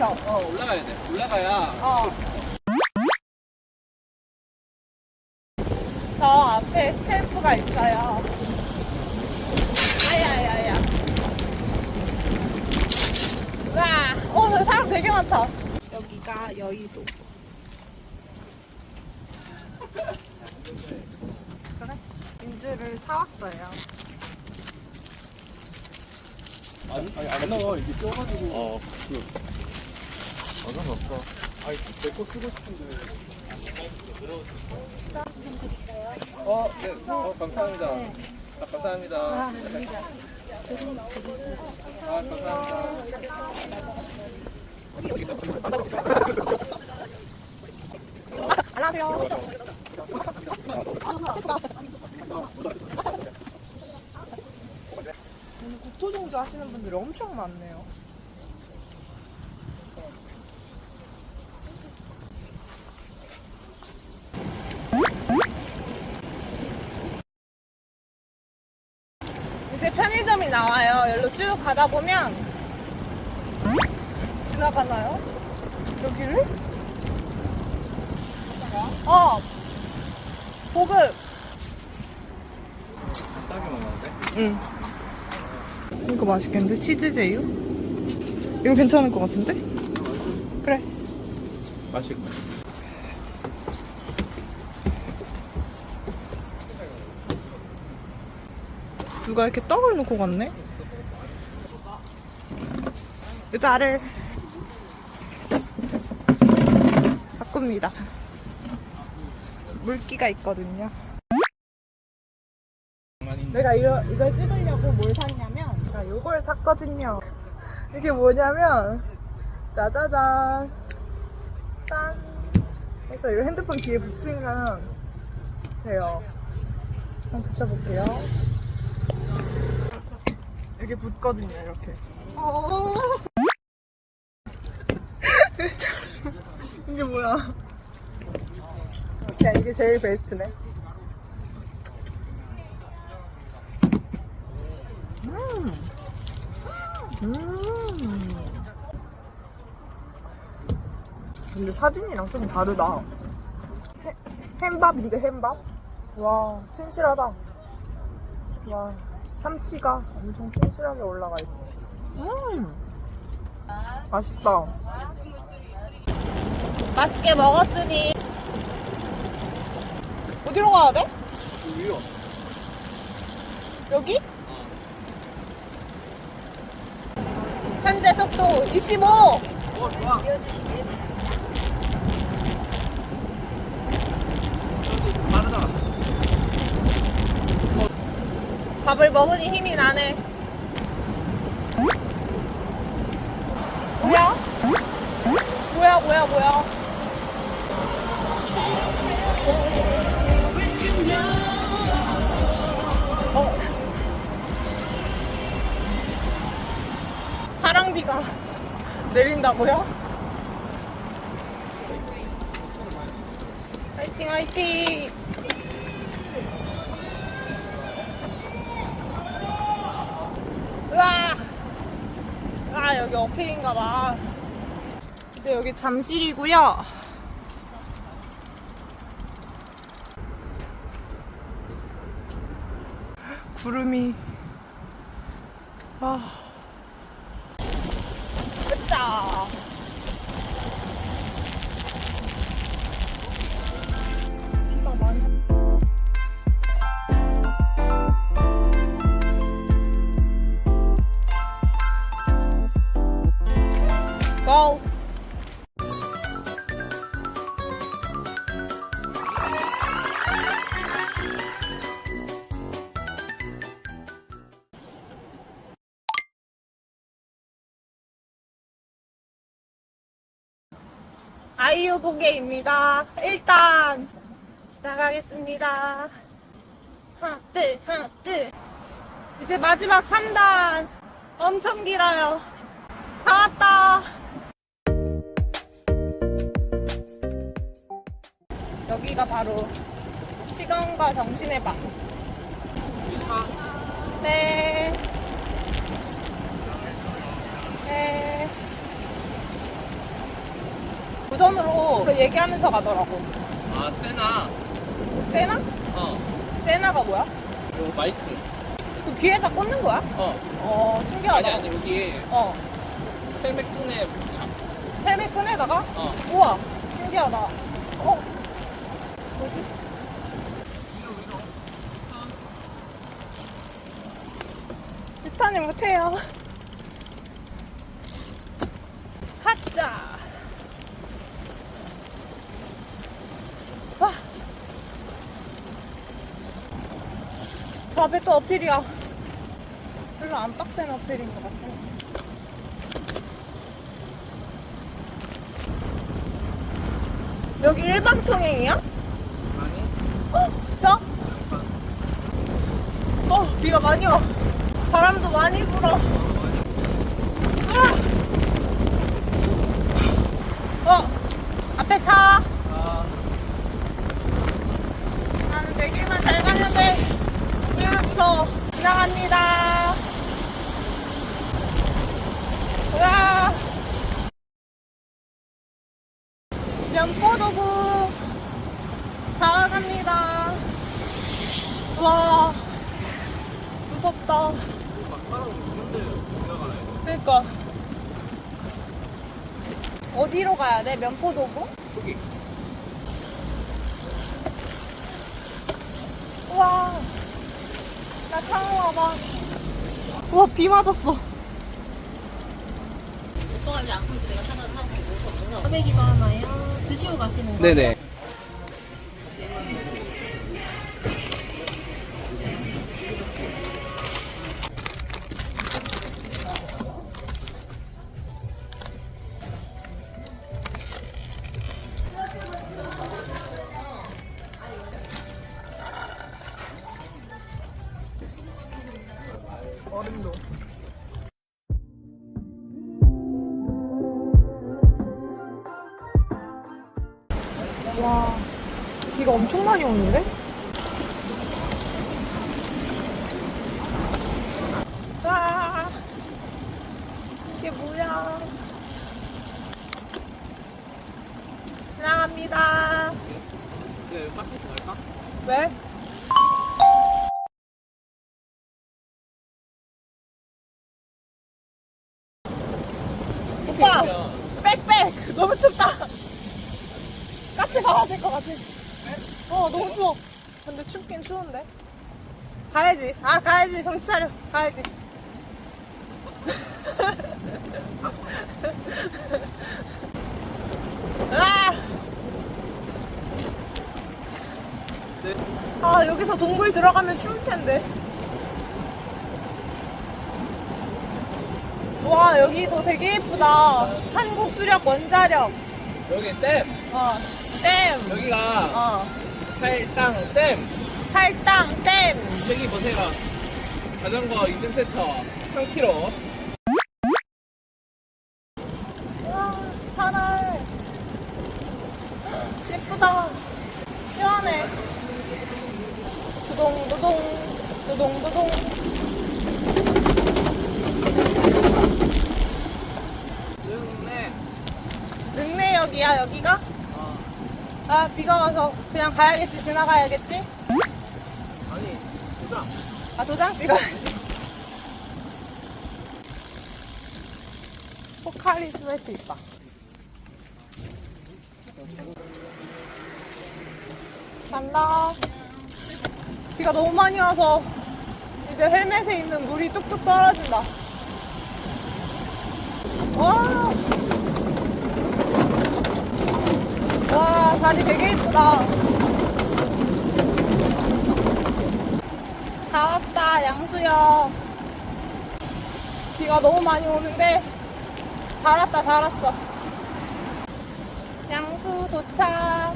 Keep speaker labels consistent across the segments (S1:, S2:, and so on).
S1: 여기서
S2: 어 올라가야 돼. 올라가야
S1: 어. 저 앞에 스탬프가 있어요. 아야야야. 와, 어, 저 사람 되게 많다. 여기가 여의도. 그래? 인주를 사왔어요.
S2: 아니 아니 안 나와 이게 쪄가지고. 어. 그. 아 상관없어. 아니 내거 쓰고 싶은데. 어, 네. 어, 감사합니다. 아, 감사합니다. 아, 감사합니다.
S1: 안녕하세요. 오늘 국토종주 하시는 분들이 엄청 많네요. 이제 편의점이 쭉 가다 보면 지나가나요? 여기를? 어. 보급.
S2: 딱이 많은데?
S1: 응. 이거 맛있겠는데? 치즈 제유? 이거 괜찮을 것 같은데? 그래.
S2: 맛있고.
S1: 누가 이렇게 떡을 놓고 갔네? 의자를 바꿉니다. 물기가 있거든요. 내가 이거, 이걸 찍으려고 뭘 샀냐면, 제가 이걸 샀거든요. 이게 뭐냐면, 짜자잔. 짠. 그래서 이 핸드폰 뒤에 붙이면 돼요. 한번 붙여볼게요. 이렇게 붙거든요, 이렇게. 이게 뭐야? 그냥 이게 제일 베스트네. 음. 음. 근데 사진이랑 좀 다르다. 해- 햄밥인데 햄밥? 와, 진실하다. 와, 참치가 엄청 튼실하게 올라가 있네. 음, 맛있다. 맛있게 먹었으니 어디로 가야 돼?
S2: 위로.
S1: 여기? 현재 속도 25.
S2: 어, 좋아. 빠르다.
S1: 밥을 먹으니 힘이 나네. 뭐야? 뭐야, 뭐야, 뭐야. 내린다고요? 화이팅, 화이팅! 아, 여기 어필인가 봐. 이제 여기 잠실이고요. 구름이. 아. 아이유 고개입니다. 일단 지나가겠습니다. 하나 둘 하나 둘 이제 마지막 3단 엄청 길어요. 다 왔다. 여기가 바로 시간과 정신의 방. 네. 네. 우선으로 얘기하면서 가더라고.
S2: 아 세나
S1: 세나?
S2: 어
S1: 세나가 뭐야?
S2: 요 마이크
S1: 그 귀에다 꽂는 거야?
S2: 어
S1: 어, 신기하다.
S2: 아니 아니 여기
S1: 어,
S2: 헬멧 끈에 붙여
S1: 헬멧 끈에다가?
S2: 어
S1: 우와, 신기하다. 어? 뭐지? 비타님 못해요. 핫자. 와. 400도 어필이야. 별로 안 빡센 어필인 것 같아. 여기 일방 통행이야?
S2: 아니
S1: 어, 진짜? 어, 비가 많이 와. 바람도 많이 불어. 아! 어, 앞에 차.
S2: 아
S1: 나는 내길만 잘 가는데 왜 무서워. 지나갑니다. 우와. 면포도구 다 갑니다. 와, 무섭다. 그러니까 어디로 가야 돼? 면포도구?
S2: 저기
S1: 우와, 나 창호 와봐. 우와, 비 맞았어.
S3: 오빠가 이제 안고 있어 내가 찾아서 하고 있어. 꽈배기도 하나요? 드시고 가시는 거?
S2: 네네
S1: 얼음도. 와, 비가 엄청 많이 오는데? 오빠, 빽빽! 너무 춥다. 카페 가야 될 것 같아. 어, 너무 추워. 근데 춥긴 추운데. 가야지. 아, 가야지. 정신 차려. 가야지. 아! 아, 여기서 동굴 들어가면 추울 텐데. 와, 여기도 되게 예쁘다. 한국 수력 원자력.
S2: 여기 댐
S1: 어, 댐.
S2: 여기가
S1: 어,
S2: 팔당 댐
S1: 팔당 댐.
S2: 저기 보세요 자전거 인증센터 3km
S1: 와, 하늘. 예쁘다. 시원해. 두동두동, 두동두동.
S2: 네
S1: 능내역이야, 여기가?
S2: 어.
S1: 아, 비가 와서 그냥 가야겠지, 지나가야겠지?
S2: 아니 도장
S1: 아, 도장 찍어야지. 포카리 스웨트 있다. 간다. 비가 너무 많이 와서 이제 헬멧에 있는 물이 뚝뚝 떨어진다. 와. 와, 다리 되게 이쁘다. 다 왔다, 양수역. 비가 너무 많이 오는데, 잘 왔다, 잘 왔어. 양수 도착.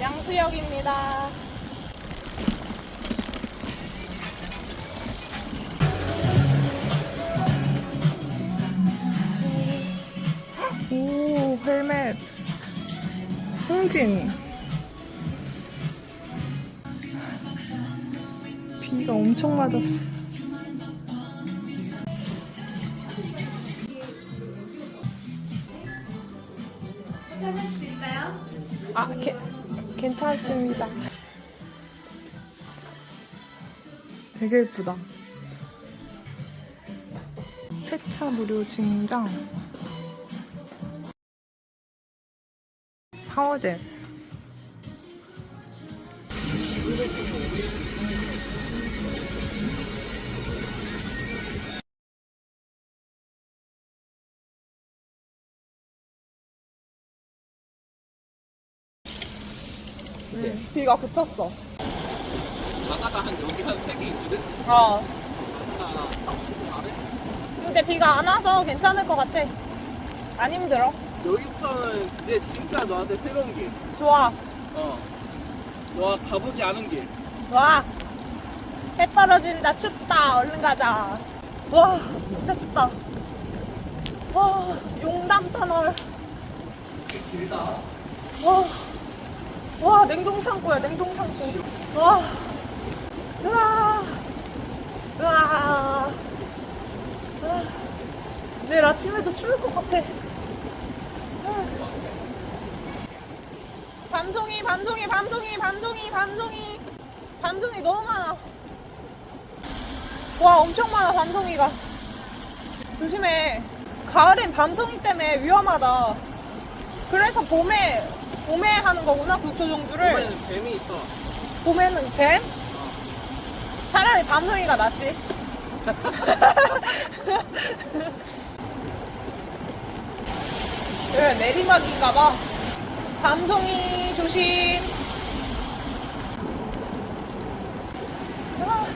S1: 양수역입니다. 오, 헬멧. 홍진. 비가 엄청 맞았어. 아, 게, 괜찮습니다. 되게 예쁘다. 세차 무료 증정. 샤워젤. 비가 그쳤어.
S2: 바다가 한 여기 한 세 개 있거든?
S1: 어. 근데 비가 안 와서 괜찮을 것 같아. 안 힘들어.
S2: 여기부터는 이제 진짜 너한테 새로운 길.
S1: 좋아.
S2: 어. 너가 가보지 않은 길.
S1: 좋아. 해 떨어진다. 춥다. 얼른 가자. 와, 진짜 춥다. 와, 용담 터널.
S2: 길다.
S1: 와, 와, 냉동 창고야, 냉동 창고. 와, 으아, 으아. 으아. 내일 아침에도 추울 것 같아. 밤송이, 밤송이, 밤송이, 밤송이, 밤송이. 밤송이 너무 많아. 와, 엄청 많아, 밤송이가. 조심해. 가을엔 밤송이 때문에 위험하다. 그래서 봄에 봄에 하는 거구나 국토종주를
S2: 이번에는 뱀이 있어.
S1: 봄에는 뱀? 차라리 밤송이가 낫지 왜 내리막인가봐 밤송이 조심 아,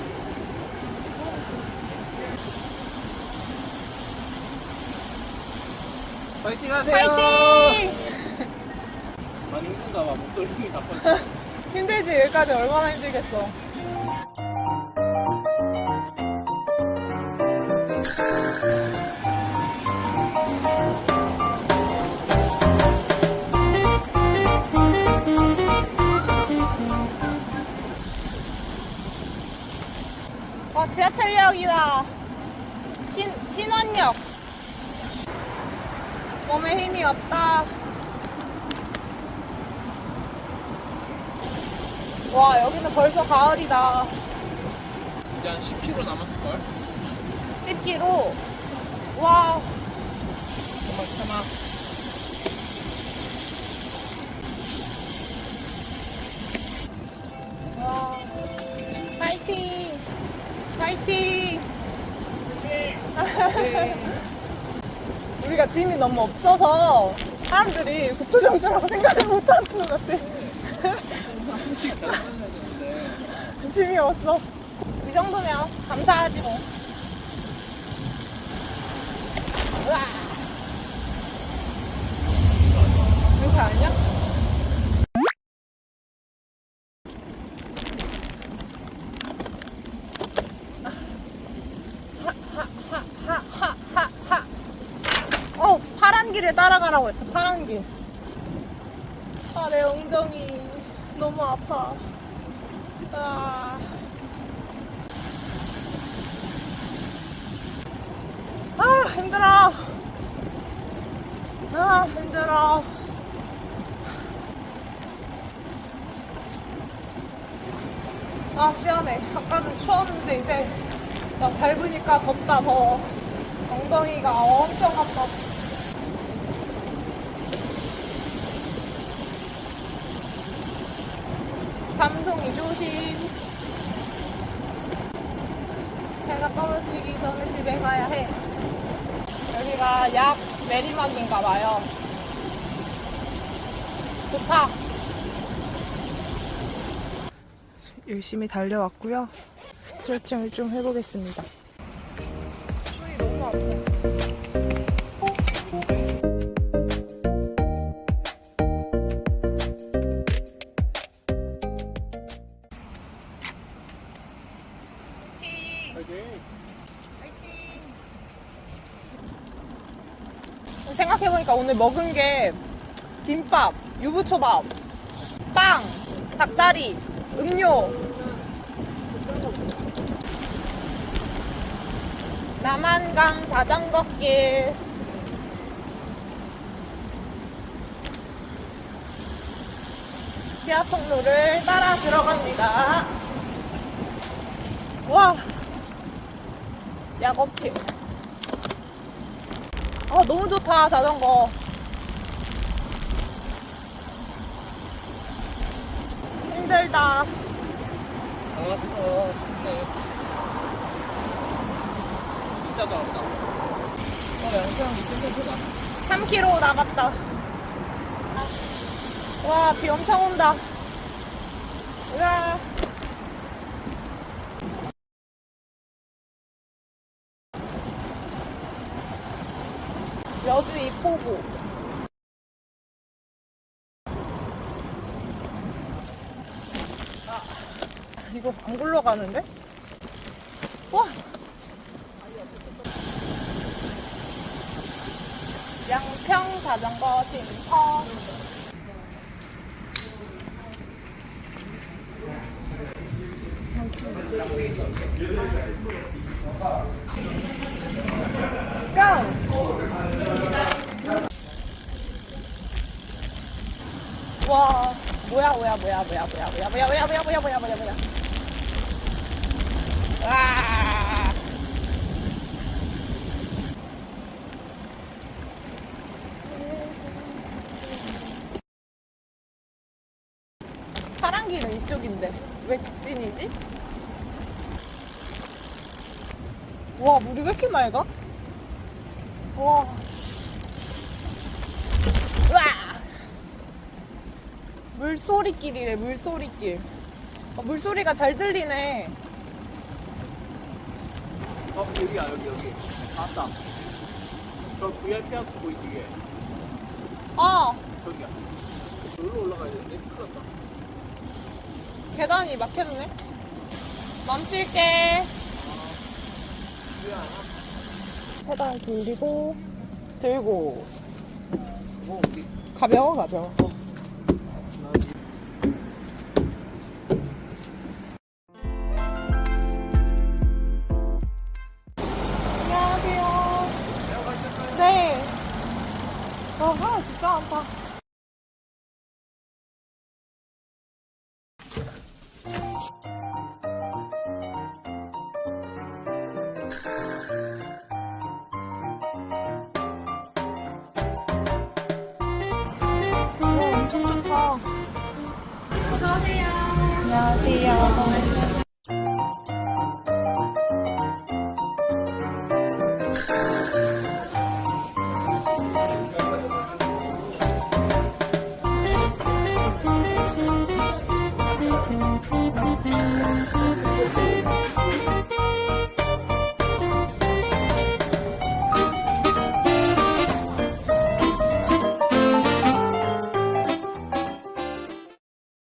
S2: 파이팅 하세요!
S1: 파이팅!
S2: 많이 힘든가 봐. 목소리 힘이 다 빠져.
S1: 힘들지 여기까지 얼마나 힘들겠어 어 지하철역이다. 신, 신원역 몸에 힘이 없다. 와 여기는 벌써 가을이다.
S2: 이제 한 10km 남았을걸?
S1: 10km 와
S2: 정말 참아.
S1: 파이팅! 우리가 짐이 너무 없어서 사람들이 국토정주라고 생각을 못하는 것 같아. 짐이 없어. 이 정도면 감사하지 뭐. 우와. 이렇게 아니야? 하하하하하 어 파란 길을 따라가라고 길 아, 내 엉덩이 너무 아파. 아. 아, 힘들어. 아, 힘들어. 아, 시원해. 아까는 추웠는데 이제 야, 밟으니까 덥다, 더워. 엉덩이가 엄청 아파. 조심. 해가 떨어지기 전에 집에 가야 해. 여기가 약 내리막인가 봐요. 좋다. 열심히 달려왔고요. 스트레칭을 좀 해보겠습니다. 손이 너무 아파. 오늘 먹은 게 김밥, 유부초밥, 빵, 닭다리, 음료. 남한강 자전거길. 지하 통로를 따라 들어갑니다. 와, 야거길. 아, 너무 좋다, 자전거. 힘들다.
S2: 나왔어. 네. 진짜 잘한다. 어, 크다.
S1: 3km 나갔다. 와, 비 엄청 온다. 으아. 여주 이포구. 아, 이거 안 굴러가는데? 와! 양평 자전거 쉼터. 고! 와, 뭐야, 뭐야, 뭐야, 뭐야, 뭐야, 뭐야, 뭐야, 뭐야, 뭐야, 뭐야, 뭐야, 뭐야, 뭐야. 와. 파란 길은 이쪽인데 왜 직진이지? 와 물이 왜 이렇게 맑아? 와. 물소리길이래 물소리길. 어, 물소리가 잘 들리네.
S2: 어, 여기야, 여기, 여기. 맞다. 저 VIP 하우스 보이지, 이게.
S1: 아
S2: 저기야. 여기로 올라가야 되는데? 큰일 났다.
S1: 계단이 막혔네. 멈출게. 페달 돌리고 들고
S2: 뭐, 우리.
S1: 가벼워 가벼워. 어서오세요. 안녕하세요.